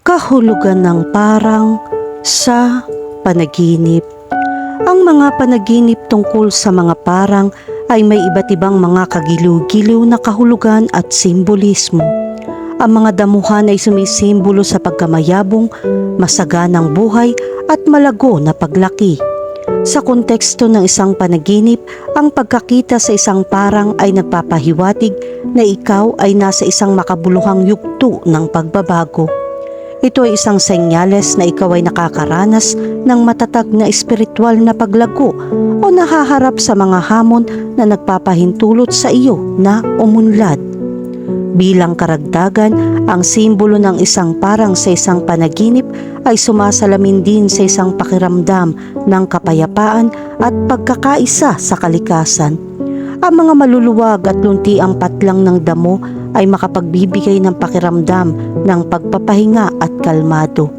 kahulugan ng parang sa panaginip. Ang mga panaginip tungkol sa mga parang ay may iba't ibang mga kagiliw-giliw na kahulugan at simbolismo. Ang mga damuhan ay sumisimbolo sa pagkamayabong, masaganang buhay at malago na paglaki. Sa konteksto ng isang panaginip, ang pagkakita sa isang parang ay nagpapahiwatig na ikaw ay nasa isang makabuluhang yugto ng pagbabago. Ito ay isang senyales na ikaw ay nakakaranas ng matatag na espiritual na paglago o nahaharap sa mga hamon na nagpapahintulot sa iyo na umunlad. Bilang karagdagan, ang simbolo ng isang parang sa isang panaginip ay sumasalamin din sa isang pakiramdam ng kapayapaan at pagkakaisa sa kalikasan. Ang mga maluluwag at luntiang patlang ng damo ay makapagbibigay ng pakiramdam ng pagpapahinga at kalmado.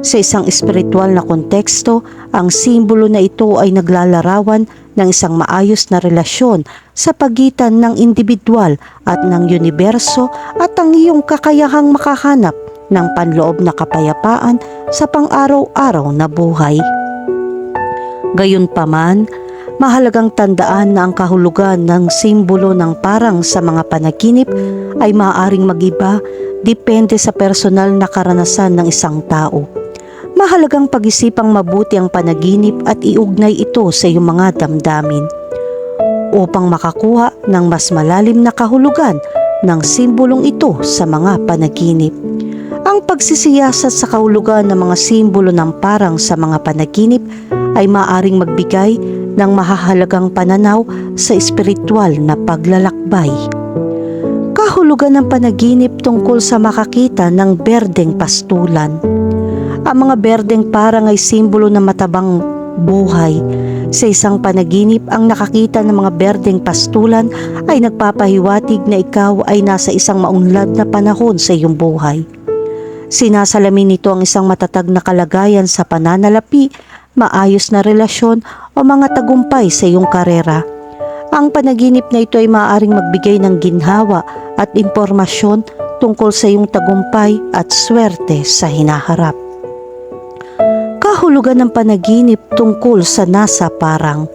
Sa isang espiritual na konteksto, ang simbolo na ito ay naglalarawan ng isang maayos na relasyon sa pagitan ng individual at ng universo at ang iyong kakayahang makahanap ng panloob na kapayapaan sa pang-araw-araw na buhay. Gayunpaman, mahalagang tandaan na ang kahulugan ng simbolo ng parang sa mga panaginip ay maaaring magiba depende sa personal na karanasan ng isang tao. Mahalagang pag-isipang mabuti ang panaginip at iugnay ito sa iyong mga damdamin upang makakuha ng mas malalim na kahulugan ng simbolong ito sa mga panaginip. Ang pagsisiyasat sa kahulugan ng mga simbolo ng parang sa mga panaginip ay maaring magbigay ng mahahalagang pananaw sa espiritual na paglalakbay. Kahulugan ng panaginip tungkol sa makakita ng berdeng pastulan. Ang mga berdeng parang ay simbolo ng matabang buhay. Sa isang panaginip, ang nakakita ng mga berdeng pastulan ay nagpapahiwatig na ikaw ay nasa isang maunlad na panahon sa iyong buhay. Sinasalamin nito ang isang matatag na kalagayan sa pananalapi, maayos na relasyon o mga tagumpay sa iyong karera. Ang panaginip na ito ay maaaring magbigay ng ginhawa at impormasyon tungkol sa iyong tagumpay at swerte sa hinaharap. Kahulugan ng panaginip tungkol sa nasa parang.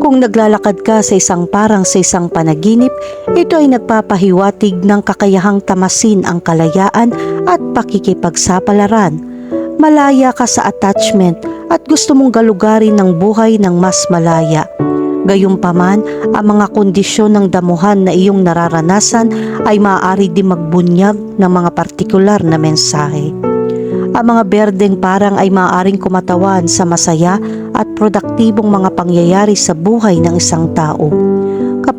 Kung naglalakad ka sa isang parang sa isang panaginip, ito ay nagpapahiwatig ng kakayahang tamasin ang kalayaan at pakikipagsapalaran. Malaya ka sa attachment at gusto mong galugarin ng buhay ng mas malaya. Gayunpaman, ang mga kondisyon ng damuhan na iyong nararanasan ay maaari din magbunyag ng mga partikular na mensahe. Ang mga berdeng parang ay maaaring kumatawan sa masaya at produktibong mga pangyayari sa buhay ng isang tao.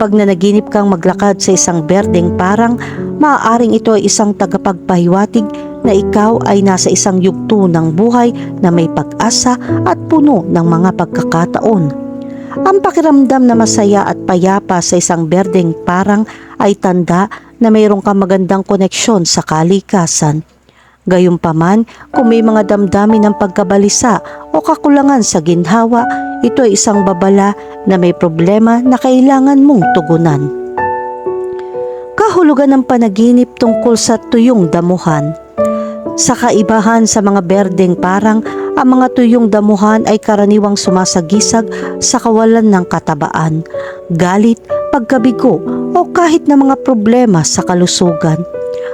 Kapag nanaginip kang maglakad sa isang berdeng parang, maaaring ito ay isang tagapagpahiwatig na ikaw ay nasa isang yugto ng buhay na may pag-asa at puno ng mga pagkakataon. Ang pakiramdam na masaya at payapa sa isang berdeng parang ay tanda na mayroong kang magandang koneksyon sa kalikasan. Gayunpaman, kung may mga damdamin ng pagkabalisa o kakulangan sa ginhawa, ito ay isang babala na may problema na kailangan mong tugunan. Kahulugan ng panaginip tungkol sa tuyong damuhan. Sa kaibahan sa mga berdeng parang, ang mga tuyong damuhan ay karaniwang sumasagisag sa kawalan ng katabaan, galit, pagkabigo o kahit na mga problema sa kalusugan.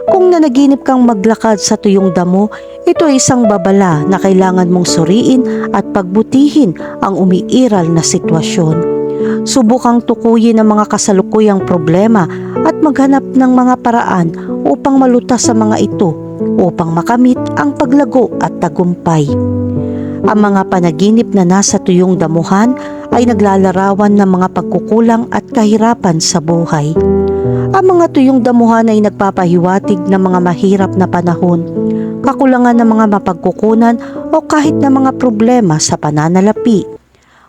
Kung nanaginip kang maglakad sa tuyong damo, ito ay isang babala na kailangan mong suriin at pagbutihin ang umiiral na sitwasyon. Subukang tukuyin ang mga kasalukuyang problema at maghanap ng mga paraan upang malutas sa mga ito upang makamit ang paglago at tagumpay. Ang mga panaginip na nasa tuyong damuhan ay naglalarawan ng mga pagkukulang at kahirapan sa buhay. Ang mga tuyong damuhan ay nagpapahiwatig ng mga mahirap na panahon, kakulangan ng mga mapagkukunan o kahit na mga problema sa pananalapi.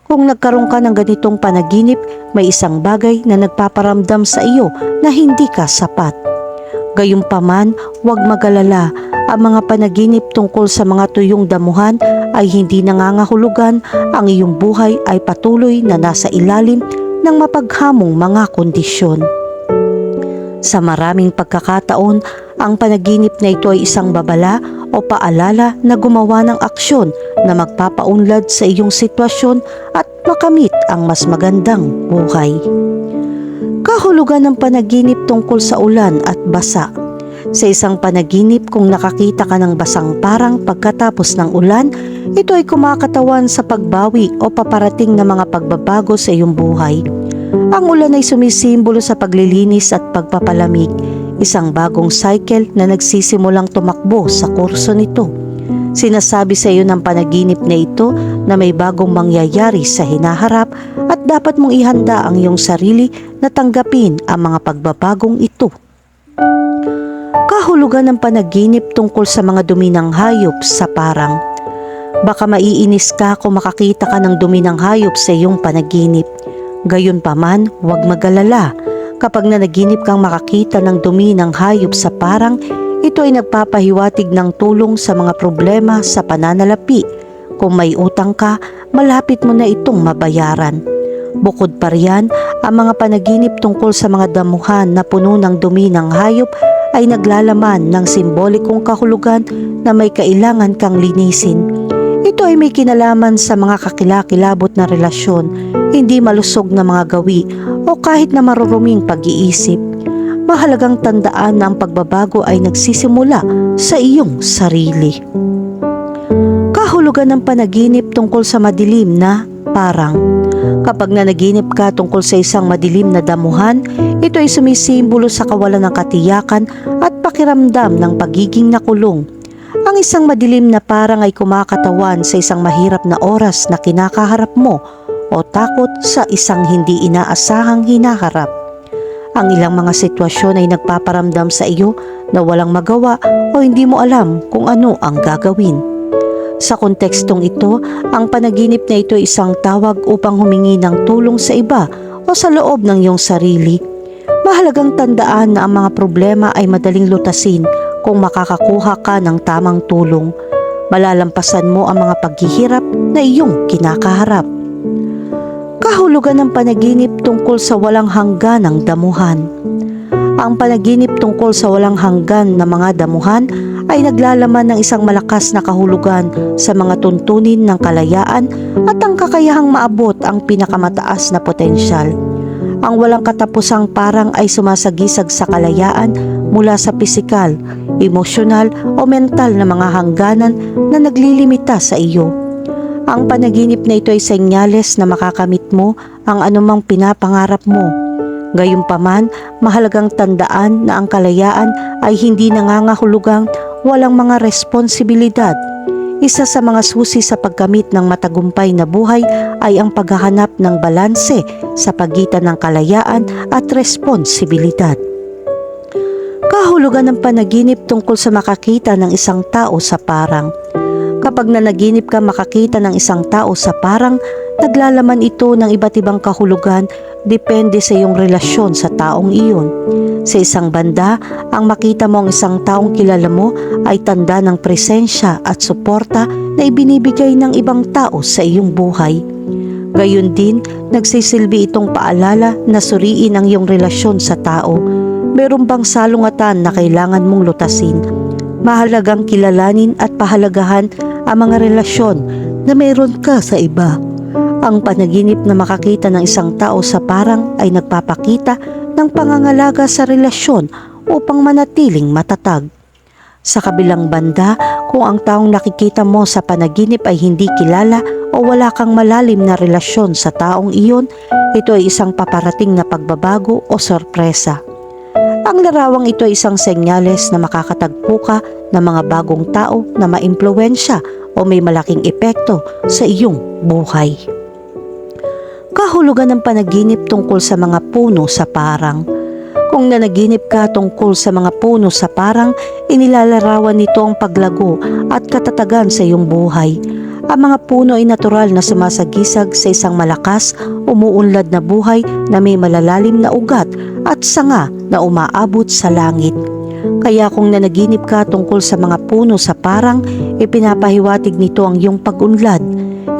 Kung nagkaroon ka ng ganitong panaginip, may isang bagay na nagpaparamdam sa iyo na hindi ka sapat. Gayunpaman, huwag magalala, ang mga panaginip tungkol sa mga tuyong damuhan ay hindi nangangahulugan, ang iyong buhay ay patuloy na nasa ilalim ng mapaghamong mga kondisyon. Sa maraming pagkakataon, ang panaginip na ito ay isang babala o paalala na gumawa ng aksyon na magpapaunlad sa iyong sitwasyon at makamit ang mas magandang buhay. Kahulugan ng panaginip tungkol sa ulan at basa. Sa isang panaginip kung nakakita ka ng basang parang pagkatapos ng ulan, ito ay kumakatawan sa pagbawi o paparating na mga pagbabago sa iyong buhay. Ang ulan ay sumisimbolo sa paglilinis at pagpapalamig, isang bagong cycle na nagsisimulang tumakbo sa kurso nito. Sinasabi sa iyo ng panaginip na ito na may bagong mangyayari sa hinaharap at dapat mong ihanda ang iyong sarili na tanggapin ang mga pagbabagong ito. Kahulugan ng panaginip tungkol sa mga dumi hayop sa parang. Baka maiinis ka kung makakita ka ng dumi hayop sa iyong panaginip. Gayunpaman, huwag magalala. Kapag nanaginip kang makakita ng dumi ng hayop sa parang, ito ay nagpapahiwatig ng tulong sa mga problema sa pananalapi. Kung may utang ka, malapit mo na itong mabayaran. Bukod pa riyan, ang mga panaginip tungkol sa mga damuhan na puno ng dumi ng hayop ay naglalaman ng simbolikong kahulugan na may kailangan kang linisin. Ito ay may kinalaman sa mga kakilakilabot na relasyon, hindi malusog na mga gawi o kahit na maruruming pag-iisip. Mahalagang tandaan na ang pagbabago ay nagsisimula sa iyong sarili. Kahulugan ng panaginip tungkol sa madilim na parang. Kapag nanaginip ka tungkol sa isang madilim na damuhan, ito ay sumisimbolo sa kawalan ng katiyakan at pakiramdam ng pagiging nakulong. Ang isang madilim na parang ay kumakatawan sa isang mahirap na oras na kinakaharap mo o takot sa isang hindi inaasahang hinaharap. Ang ilang mga sitwasyon ay nagpaparamdam sa iyo na walang magawa o hindi mo alam kung ano ang gagawin. Sa kontekstong ito, ang panaginip na ito ay isang tawag upang humingi ng tulong sa iba o sa loob ng iyong sarili. Mahalagang tandaan na ang mga problema ay madaling lutasin kung makakakuha ka ng tamang tulong. Malalampasan mo ang mga paghihirap na iyong kinakaharap. Kahulugan ng panaginip tungkol sa walang hangganang damuhan. Ang panaginip tungkol sa walang hanggan na mga damuhan ay naglalaman ng isang malakas na kahulugan sa mga tuntunin ng kalayaan at ang kakayahang maabot ang pinakamataas na potensyal. Ang walang katapusang parang ay sumasagisag sa kalayaan mula sa pisikal, emosyonal o mental na mga hangganan na naglilimita sa iyo. Ang panaginip na ito ay senyales na makakamit mo ang anumang pinapangarap mo. Gayunpaman, mahalagang tandaan na ang kalayaan ay hindi nangangahulugang walang mga responsibilidad. Isa sa mga susi sa pagkamit ng matagumpay na buhay ay ang paghahanap ng balanse sa pagitan ng kalayaan at responsibilidad. Kahulugan ng panaginip tungkol sa makakita ng isang tao sa parang. Kapag nanaginip ka makakita ng isang tao sa parang, naglalaman ito ng iba't ibang kahulugan depende sa iyong relasyon sa taong iyon. Sa isang banda, ang makita mo ang isang taong kilala mo ay tanda ng presensya at suporta na ibinibigay ng ibang tao sa iyong buhay. Gayon din, nagsisilbi itong paalala na suriin ang iyong relasyon sa tao. Meron bang salungatan na kailangan mong lutasin? Mahalagang kilalanin at pahalagahan ang mga relasyon na meron ka sa iba. Ang panaginip na makakita ng isang tao sa parang ay nagpapakita ng pangangalaga sa relasyon upang manatiling matatag. Sa kabilang banda, kung ang taong nakikita mo sa panaginip ay hindi kilala o wala kang malalim na relasyon sa taong iyon, ito ay isang paparating na pagbabago o sorpresa. Ang larawang ito ay isang senyales na makakatagpo ka ng mga bagong tao na maimpluwensya o may malaking epekto sa iyong buhay. Kahulugan ng panaginip tungkol sa mga puno sa parang. Kung nanaginip ka tungkol sa mga puno sa parang, inilalarawan nito ang paglago at katatagan sa iyong buhay. Ang mga puno ay natural na sumasagisag sa isang malakas, umuunlad na buhay na may malalalim na ugat at sanga na umaabot sa langit. Kaya kung nanaginip ka tungkol sa mga puno sa parang, ipinapahiwatig nito ang iyong pag-unlad.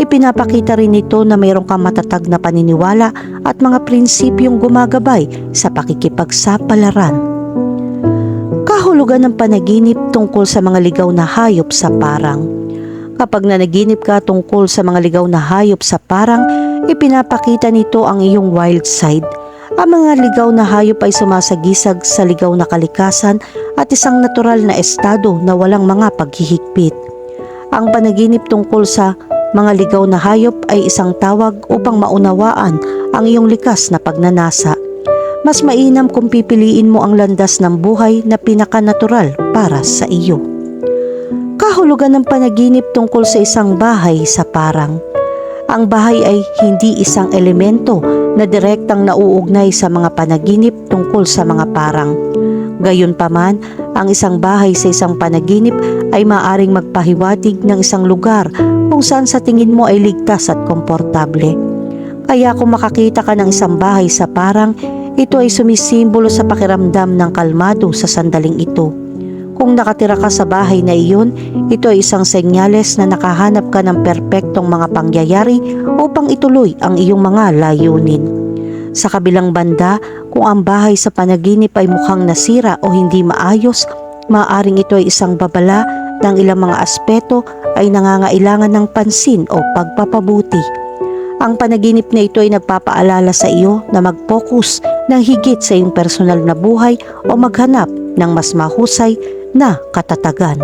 Ipinapakita rin nito na mayroong kang matatag na paniniwala at mga prinsipyong gumagabay sa pakikipagsapalaran. Kahulugan ng panaginip tungkol sa mga ligaw na hayop sa parang. Kapag nanaginip ka tungkol sa mga ligaw na hayop sa parang, ipinapakita nito ang iyong wild side. Ang mga ligaw na hayop ay sumasagisag sa ligaw na kalikasan at isang natural na estado na walang mga paghihigpit. Ang panaginip tungkol sa mga ligaw na hayop ay isang tawag upang maunawaan ang iyong likas na pagnanasa. Mas mainam kung pipiliin mo ang landas ng buhay na pinakanatural para sa iyo. Kahulugan ng panaginip tungkol sa isang bahay sa parang. Ang bahay ay hindi isang elemento na direktang nauugnay sa mga panaginip tungkol sa mga parang. Gayunpaman, ang isang bahay sa isang panaginip ay maaring magpahiwatig ng isang lugar kung saan sa tingin mo ay ligtas at komportable. Kaya kung makakita ka ng isang bahay sa parang, ito ay sumisimbolo sa pakiramdam ng kalmado sa sandaling ito. Kung nakatira ka sa bahay na iyon, ito ay isang senyales na nakahanap ka ng perpektong mga pangyayari upang ituloy ang iyong mga layunin. Sa kabilang banda, kung ang bahay sa panaginip ay mukhang nasira o hindi maayos, maaring ito ay isang babala ng ilang mga aspeto ay nangangailangan ng pansin o pagpapabuti. Ang panaginip na ito ay nagpapaalala sa iyo na mag-focus ng higit sa iyong personal na buhay o maghanap ng mas mahusay na katatagan.